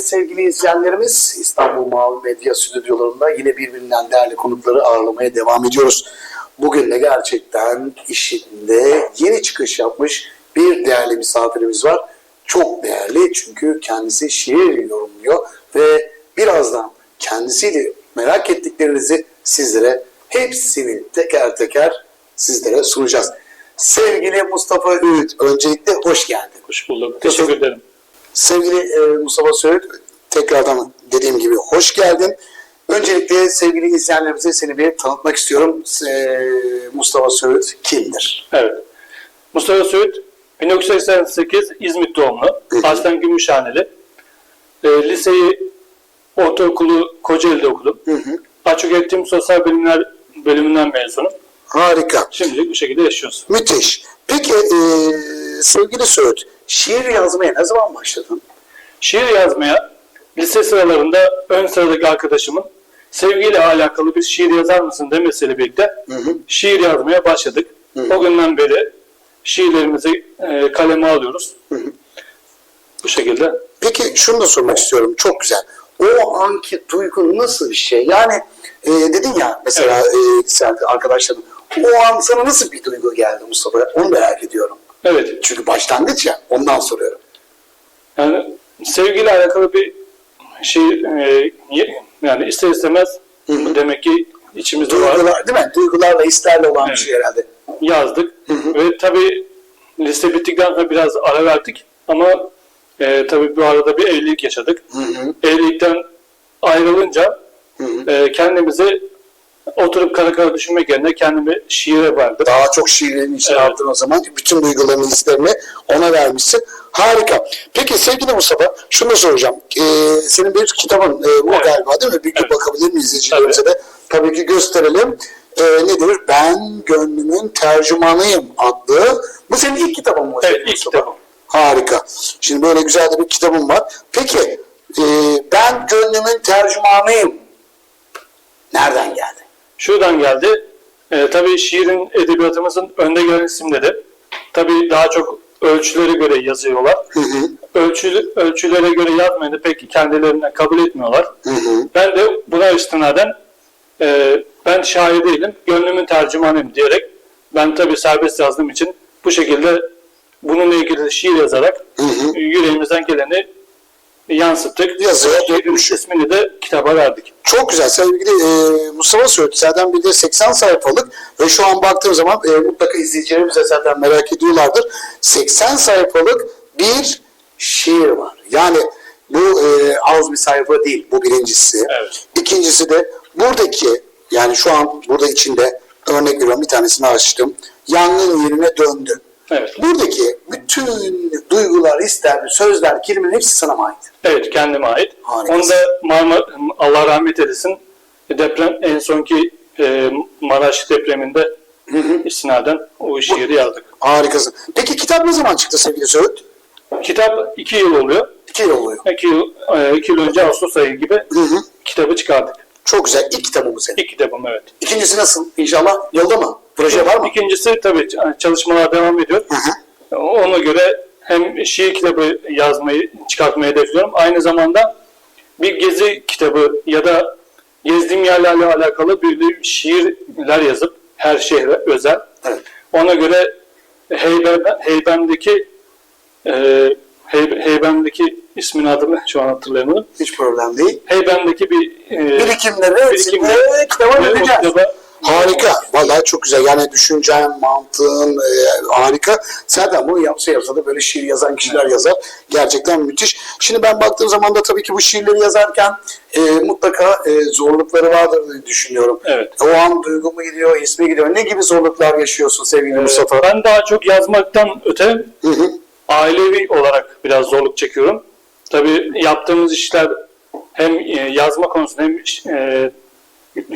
Evet sevgili izleyenlerimiz İstanbul Mavi Medya stüdyolarında yine birbirinden değerli konukları ağırlamaya devam ediyoruz. Bugün de gerçekten işinde yeni çıkış yapmış bir değerli misafirimiz var. Çok değerli çünkü kendisi şiir yorumluyor ve birazdan kendisiyle merak ettiklerinizi sizlere hepsini teker teker sizlere sunacağız. Sevgili Mustafa Öğüt, öncelikle hoş geldin. Hoş bulduk. Teşekkür ederim. Sevgili e, Mustafa Söğüt, tekrardan dediğim gibi hoş geldin. Öncelikle sevgili izleyenlerimize seni bir tanıtmak istiyorum. E, Mustafa Söğüt kimdir? Evet. Mustafa Söğüt 1988 İzmit doğumlu. Hı hı. Aslen Gümüşhaneli. E, liseyi ortaokulu Kocaeli'de okudum. Hı hı. Açık öğretim sosyal bilimler bölümünden mezunum. Harika, Şimdilik bu şekilde yaşıyoruz. müthiş. Peki e, sevgili Söğüt, şiir yazmaya ne zaman başladın? Şiir yazmaya lise sıralarında ön sıradaki arkadaşımın sevgiyle alakalı bir şiir yazar mısın demesiyle birlikte Hı hı. şiir yazmaya başladık. Hı. O günden beri şiirlerimizi e, kaleme alıyoruz. Hı hı. Bu şekilde. Peki şunu da sormak istiyorum, çok güzel. O anki duygun nasıl bir şey? Yani e, dedin ya mesela e, sen arkadaşların, o an sana nasıl bir duygu geldi Mustafa? Onu merak ediyorum. Evet. Çünkü başlangıç ya, ondan soruyorum. Yani sevgiyle alakalı bir şey e, yani ister istemez Hı hı. bu demek ki içimizde var. Duygular, değil mi? Duygularla, hislerle olan bir Evet. şey herhalde. Yazdık. Hı hı. Ve tabii lise bittikten sonra biraz ara verdik ama e, tabii bu arada bir evlilik yaşadık. Hı hı. Evlilikten ayrılınca Hı hı. e, kendimizi oturup kara kara düşünmek yerine kendimi şiire verdim. Daha çok şiirlerin içine Evet. attın o zaman. Bütün duygularını, hislerini ona vermişsin. Harika. Peki sevgili Mustafa, şunu da soracağım. Ee, senin bir kitabın e, bu Evet. galiba değil mi? Bir Evet. bakabilir miyiz izleyicilerimize de? Tabii ki gösterelim. Ee, nedir? Ben Gönlümün Tercümanıyım adlı. Bu senin ilk kitabın mı? Evet, ilk Mustafa? kitabım. Harika. Şimdi böyle güzel de bir kitabım var. Peki, e, ben Gönlümün Tercümanıyım. Nereden geldi? Şuradan geldi. E, tabii şiirin edebiyatımızın önde gelen isimleri. Tabii daha çok ölçülere göre yazıyorlar. Hı hı. Ölçü, ölçülere göre yazmayı pek kendilerine kabul etmiyorlar. Hı hı. Ben de buna istinaden e, ben şair değilim, gönlümün tercümanıyım diyerek ben tabii serbest yazdığım için bu şekilde bununla ilgili şiir yazarak Hı hı. yüreğimizden geleni yansıttık. Yazıya dökmüş. ismini de kitaba verdik. Çok güzel. Sevgili e, Mustafa Söğüt zaten bir de 80 sayfalık ve şu an baktığım zaman e, mutlaka izleyicilerimiz de zaten merak ediyorlardır. 80 sayfalık bir şiir var. Yani bu e, az bir sayfa değil. Bu birincisi. Evet. İkincisi de buradaki yani şu an burada içinde örnek veriyorum bir tanesini açtım. Yangın yerine döndü. Evet. Buradaki bütün duygular, hisler, sözler, kelimeler hepsi sana mı ait? Evet, kendime ait. Harikasın. Onu da Marmara, Allah rahmet eylesin. Deprem en sonki e, Maraş depreminde istinaden o şiiri yazdık. Harikasın. Peki kitap ne zaman çıktı sevgili Söğüt? Kitap iki yıl oluyor. İki yıl oluyor. İki yıl, e, iki yıl önce Ağustos ayı gibi Hı hı. kitabı çıkardık. Çok güzel. İlk kitabı bu senin. İlk kitabım evet. İkincisi nasıl? İnşallah yolda mı? Proje var mı? İkincisi tabii çalışmalar devam ediyor. Hı hı. Ona göre hem şiir kitabı yazmayı, çıkartmayı hedefliyorum. Aynı zamanda bir gezi kitabı ya da gezdiğim yerlerle alakalı bir şiirler yazıp her şehre özel. Evet. Ona göre Heybe, Heybem'deki e, Heybe- Heybem'deki ismini adını şu an hatırlayamadım. Hiç problem değil. Heybem'deki bir e, Birikimleri birikimleri kitaba ve o dökeceğiz. kitaba Harika. Vallahi çok güzel. Yani düşüncen, mantığın e, harika. Zaten bunu yapsa yapsa da böyle şiir yazan kişiler yazar. Gerçekten müthiş. Şimdi ben baktığım zaman da tabii ki bu şiirleri yazarken e, mutlaka e, zorlukları vardır diye düşünüyorum. Evet. O an duygu mu gidiyor, ismi gidiyor. Ne gibi zorluklar yaşıyorsun sevgili Ee, Mustafa? Ben daha çok yazmaktan öte Hı hı. ailevi olarak biraz zorluk çekiyorum. Tabii yaptığımız işler hem e, yazma konusunda hem e,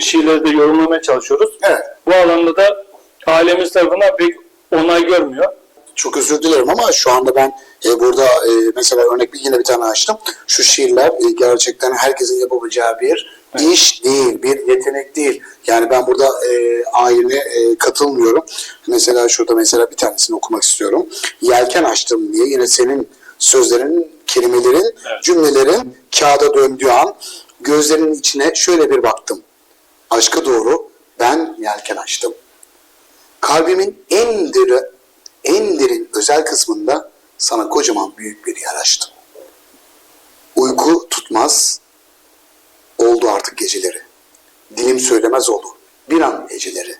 şiirleri de yorumlamaya çalışıyoruz. Evet. Bu alanda da ailemiz tarafından pek onay görmüyor. Çok özür dilerim ama şu anda ben e, burada e, mesela örnek bir yine bir tane açtım. Şu şiirler e, gerçekten herkesin yapabileceği bir iş değil, bir yetenek değil. Yani ben burada e, aile e, katılmıyorum. Mesela şurada mesela bir tanesini okumak istiyorum. Yelken açtım diye yine senin sözlerin kelimelerin, Evet. cümlelerin kağıda döndüğü an gözlerinin içine şöyle bir baktım. Aşka doğru ben yelken açtım. Kalbimin en derin, en derin özel kısmında sana kocaman büyük bir yer açtım. Uyku tutmaz, oldu artık geceleri. Dilim söylemez oldu, bir an eceleri.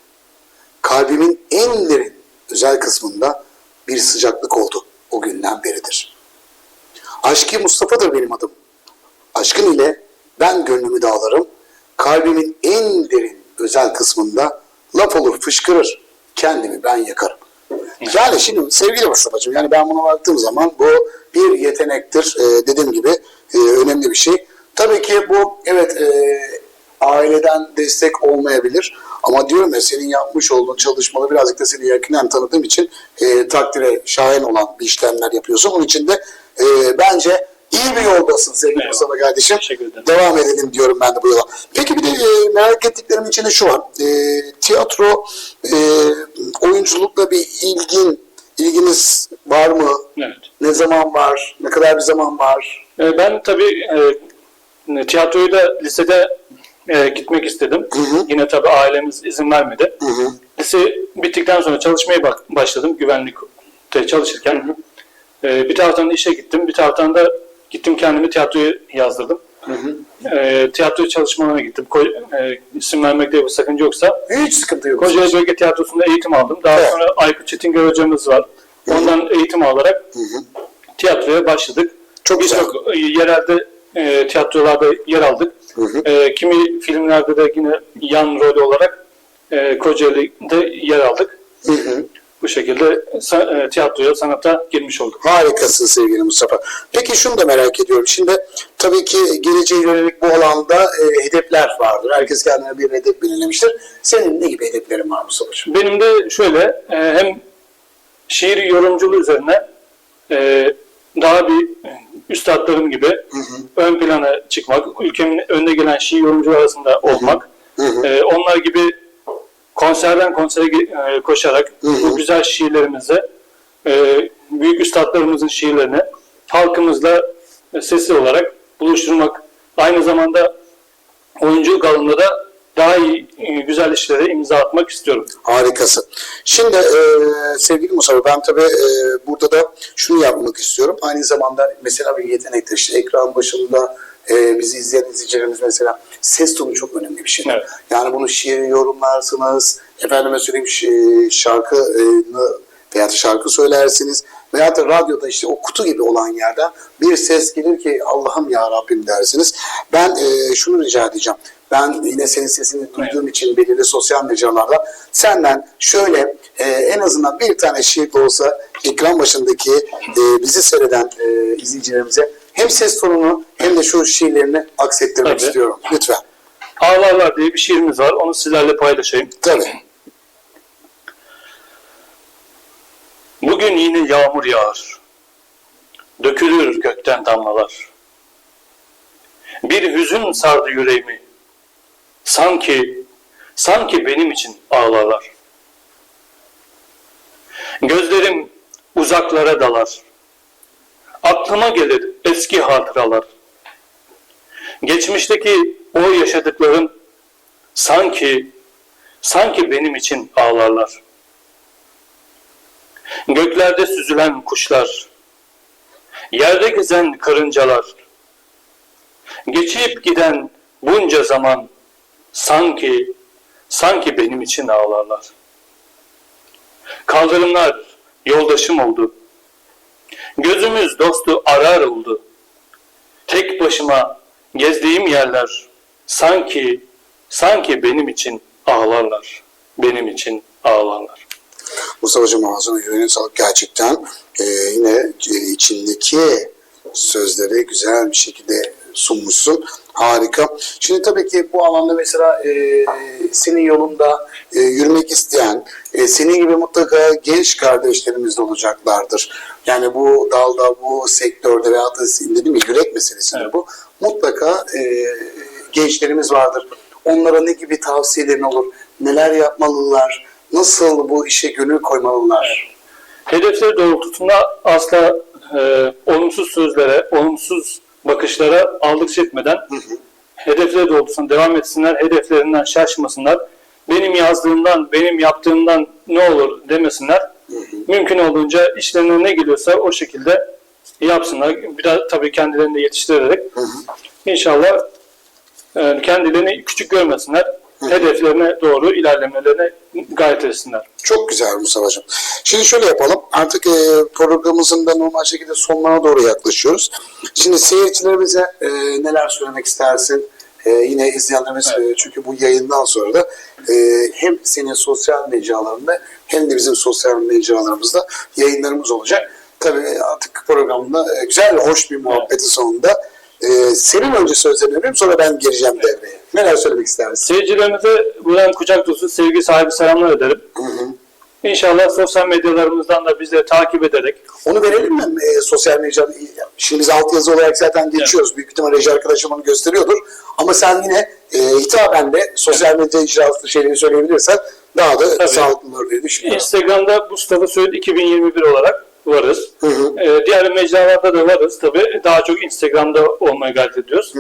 Kalbimin en derin özel kısmında bir sıcaklık oldu o günden beridir. Aşkı Mustafa'dır benim adım. Aşkın ile ben gönlümü dağlarım. Kalbimin en derin özel kısmında laf olur fışkırır. Kendimi ben yakarım. Yani şimdi sevgili Mustafa'cığım yani ben buna baktığım zaman bu bir yetenektir. Ee, dediğim gibi e, önemli bir şey. Tabii ki bu evet e, aileden destek olmayabilir. Ama diyorum ya senin yapmış olduğun çalışmaları birazcık da seni yakinen tanıdığım için e, takdire şayan olan bir işlemler yapıyorsun. Onun için de e, bence iyi bir yoldasın sevgili Eyvallah. Mustafa kardeşim. Devam edelim diyorum ben de bu yola. Peki bir de e, merak ettiklerim içinde şu var. E, tiyatro, e, oyunculukla bir ilgin, ilginiz var mı? Evet. Ne zaman var? Ne kadar bir zaman var? E, Ben tabii e, tiyatroyu da lisede e, gitmek istedim. Hı hı. Yine tabii ailemiz izin vermedi. Hı hı. Lise bittikten sonra çalışmaya başladım güvenlikte çalışırken. E, bir taraftan işe gittim, bir taraftan da gittim kendimi tiyatroya yazdırdım. Hı hı. E, tiyatro çalışmalarına gittim. Ko- e, isim vermekte bir sakınca yoksa. Hiç sıkıntı yok. Kocaeli Bölge Tiyatrosu'nda eğitim aldım. Daha Evet. sonra Aykut Çetingöl hocamız var. Ondan eğitim alarak Hı hı. tiyatroya başladık. Çok güzel. Birçok e, yerelde e, tiyatrolarda yer aldık. Hı hı. E, kimi filmlerde de yine yan rol olarak e, Kocaeli'de yer aldık. Hı hı. Bu şekilde sa- e, tiyatroya, sanata girmiş olduk. Harikasın sevgili Mustafa. Peki şunu da merak ediyorum. Şimdi tabii ki geleceğe yönelik bu alanda e, hedefler vardır. Herkes kendine bir hedef belirlemiştir. Senin ne gibi hedeflerin var Mustafa'cığım? Benim de şöyle e, hem şiir yorumculuğu üzerine e, daha bir üstadlarım gibi ön plana çıkmak, ülkemin önde gelen şiir yorumcuları arasında olmak, Hı hı. e, onlar gibi konserden konsere e, koşarak Hı hı. bu güzel şiirlerimizi, e, büyük üstadlarımızın şiirlerini halkımızla e, sesli olarak buluşturmak, aynı zamanda oyunculuk alanında da daha iyi, e, güzel işlere imza atmak istiyorum. Harikasın. Şimdi e, sevgili Mustafa ben tabii e, burada da şunu yapmak istiyorum. Aynı zamanda mesela bir yetenektir. İşte ekran başında e, bizi izleyen izleyicilerimiz mesela ses tonu çok önemli bir şey. Evet. Yani bunu şiir yorumlarsınız, efendime söyleyeyim şarkı e, veya şarkı söylersiniz veya da radyoda işte o kutu gibi olan yerden bir ses gelir ki Allah'ım ya Rabbim dersiniz. Ben e, şunu rica edeceğim. Ben yine senin sesini duyduğum için belirli sosyal mecralarda senden şöyle e, en azından bir tane şiir de olsa ekran başındaki e, bizi seyreden e, izleyicilerimize hem ses tonunu hem de şu şiirlerini aksettirmek Tabii. istiyorum. Lütfen. Ağlarlar diye bir şiirimiz var. Onu sizlerle paylaşayım. Tabii. Bugün yine yağmur yağar. Dökülür gökten damlalar. Bir hüzün sardı yüreğimi. Sanki, sanki benim için ağlarlar. Gözlerim uzaklara dalar. Aklıma gelir eski hatıralar. Geçmişteki o yaşadıklarım sanki, sanki benim için ağlarlar. Göklerde süzülen kuşlar, yerde gezen karıncalar, geçip giden bunca zaman sanki, sanki benim için ağlarlar. Kaldırımlar yoldaşım oldu. Gözümüz dostu arar oldu. Tek başıma gezdiğim yerler sanki, sanki benim için ağlarlar. Benim için ağlarlar. Mustafa'cığım ağzına yüreğine sağlık gerçekten. Ee, yine e, içindeki sözleri güzel bir şekilde sunmuşsun. Harika. Şimdi tabii ki bu alanda mesela e, senin yolunda e, yürümek isteyen, e, senin gibi mutlaka genç kardeşlerimiz de olacaklardır. Yani bu dalda, bu sektörde veya da dedim ya yürek meselesinde Evet. bu. Mutlaka e, gençlerimiz vardır. Onlara ne gibi tavsiyelerin olur? Neler yapmalılar? Nasıl bu işe gönül koymalılar? Hedefleri doğrultusunda asla e, olumsuz sözlere, olumsuz bakışlara aldıkça etmeden hedefleri doğrultusunda devam etsinler, hedeflerinden şaşmasınlar. Benim yazdığımdan, benim yaptığımdan ne olur demesinler. Mümkün olduğunca işlerine ne geliyorsa o şekilde yapsınlar. Biraz tabii kendilerini de yetiştirerek. İnşallah e, kendilerini küçük görmesinler. Hedeflerine doğru ilerlemelerine gayret etsinler. Çok güzel Mustafa'cığım. Şimdi şöyle yapalım. Artık e, programımızın da normal şekilde sonlarına doğru yaklaşıyoruz. Şimdi seyircilerimize e, neler söylemek istersin? E, yine izleyenlerimiz e, çünkü bu yayından sonra da e, hem senin sosyal mecralarında hem de bizim sosyal mecralarımızda yayınlarımız olacak. Tabii artık programda e, güzel ve hoş bir muhabbetin sonunda e, senin önce sözlerini vereyim sonra ben gireceğim devreye. Neler söylemek istersin? Seyircilerimize buradan kucak dolusu sevgi sahibi selamlar ederim. İnşallah sosyal medyalarımızdan da bizi takip ederek Onu verelim mi e, sosyal medya? Şimdi biz altyazı olarak zaten geçiyoruz. Büyük ihtimal reji arkadaşım onu gösteriyordur. Ama sen yine e, hitaben de sosyal medya icraatı şeyleri söyleyebilirsen daha da Tabii. sağlıklı olur diye düşünüyorum. Instagram'da Mustafa Söğüt 2021 olarak varız. Hı hı. Ee, diğer mecralarda da varız tabii. Daha çok Instagram'da olmaya gayret ediyoruz.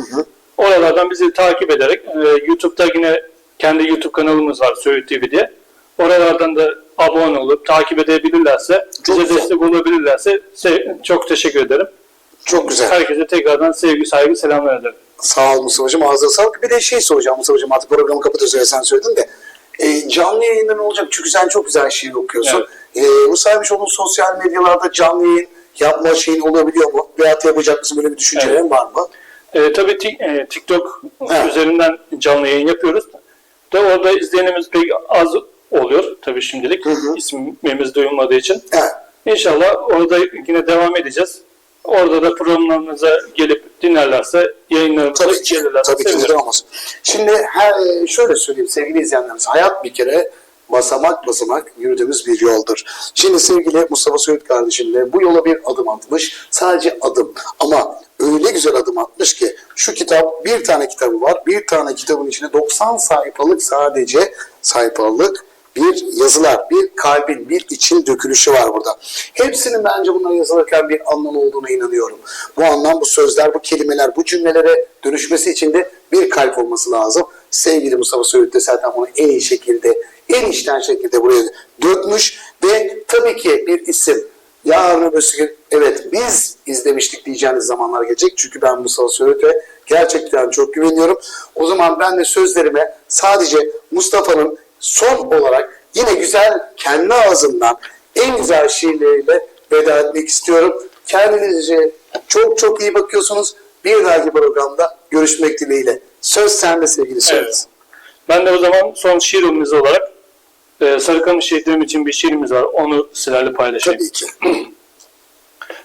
Oralardan bizi takip ederek e, YouTube'da yine kendi YouTube kanalımız var Söğüt TV diye. Oralardan da abone olup takip edebilirlerse, Çok bize güzel. destek olabilirlerse se- çok teşekkür ederim. Çok güzel. Herkese tekrardan sevgi, saygı, selamlar ederim. Sağ ol Mustafa'cığım. Ağzına sağlık. Bir de şey soracağım Mustafa'cığım. Artık programı kapatıyoruz öyle sen söyledin de. E, canlı yayında ne olacak? Çünkü sen çok güzel şiir okuyorsun. E, bu saymış olduğun sosyal medyalarda canlı yayın yapma şeyin olabiliyor mu? Veyahut yapacak mısın? Böyle bir düşüncelerin var mı? E, tabii e, TikTok Ha. üzerinden canlı yayın yapıyoruz. Da orada izleyenimiz pek az oluyor tabii şimdilik. Hı hı. İsmimiz duyulmadığı için. Evet. İnşallah orada yine devam edeceğiz. Orada da programlarımıza gelip dinlerlerse, yayınlarımıza Tabii ki, gelirlerse tabii ki neden olmasın. Şimdi her, şöyle söyleyeyim sevgili izleyenlerimiz. Hayat bir kere basamak basamak yürüdüğümüz bir yoldur. Şimdi sevgili Mustafa Söğüt kardeşimle bu yola bir adım atmış. Sadece adım. Ama öyle güzel adım atmış ki şu kitap bir tane kitabı var. Bir tane kitabın içinde 90 sayfalık sadece sayfalık bir yazılar, bir kalbin, bir için dökülüşü var burada. Hepsinin bence bunlar yazılırken bir anlam olduğuna inanıyorum. Bu anlam, bu sözler, bu kelimeler, bu cümlelere dönüşmesi için de bir kalp olması lazım. Sevgili Mustafa Söğüt de zaten bunu en iyi şekilde, en içten şekilde buraya dökmüş ve tabii ki bir isim. Yarın öbürsü gün evet biz izlemiştik diyeceğiniz zamanlar gelecek. Çünkü ben Mustafa Söğüt'e gerçekten çok güveniyorum. O zaman ben de sözlerime sadece Mustafa'nın son olarak yine güzel kendi ağzından en güzel şiirleriyle veda etmek istiyorum. Kendinize çok çok iyi bakıyorsunuz. Bir dahaki programda görüşmek dileğiyle. Söz sende sevgili Söğüt. Evet. Ben de o zaman son şiirimiz olarak e, Sarıkamış şehitlerim için bir şiirimiz var. Onu sizlerle paylaşayım. Tabii ki.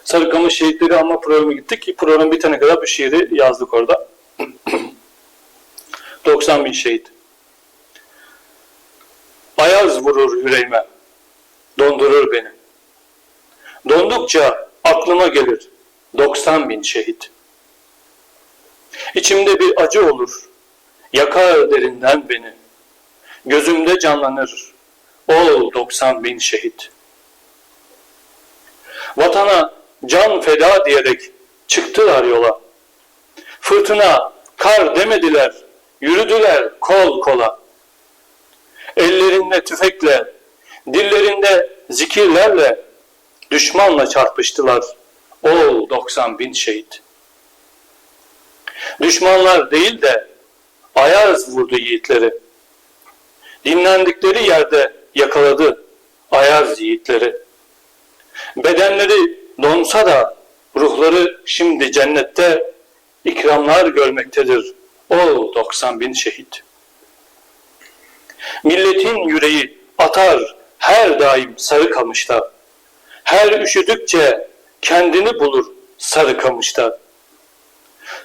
Sarıkamış şehitleri alma programı gittik. Program bitene kadar bu şiiri yazdık orada. 90 bin şehit. Ayaz vurur yüreğime, dondurur beni. Dondukça aklıma gelir 90 bin şehit. İçimde bir acı olur, yakar derinden beni. Gözümde canlanır, ol 90 bin şehit. Vatana can feda diyerek çıktılar yola. Fırtına, kar demediler, yürüdüler kol kola. Ellerinde tüfekle, dillerinde zikirlerle düşmanla çarpıştılar. Ol 90 bin şehit. Düşmanlar değil de Ayaz vurdu yiğitleri. Dinlendikleri yerde yakaladı Ayaz yiğitleri. Bedenleri donsa da ruhları şimdi cennette ikramlar görmektedir. O 90 bin şehit. Milletin yüreği atar her daim sarı kamışta. Her üşüdükçe kendini bulur sarı kamışta.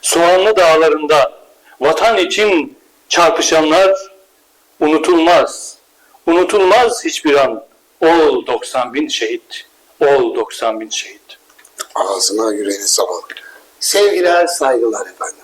Soğanlı dağlarında vatan için çarpışanlar unutulmaz. Unutulmaz hiçbir an. Ol 90 bin şehit. Ol 90 bin şehit. Ağzına yüreğine sağlık. Sevgiler, saygılar efendim.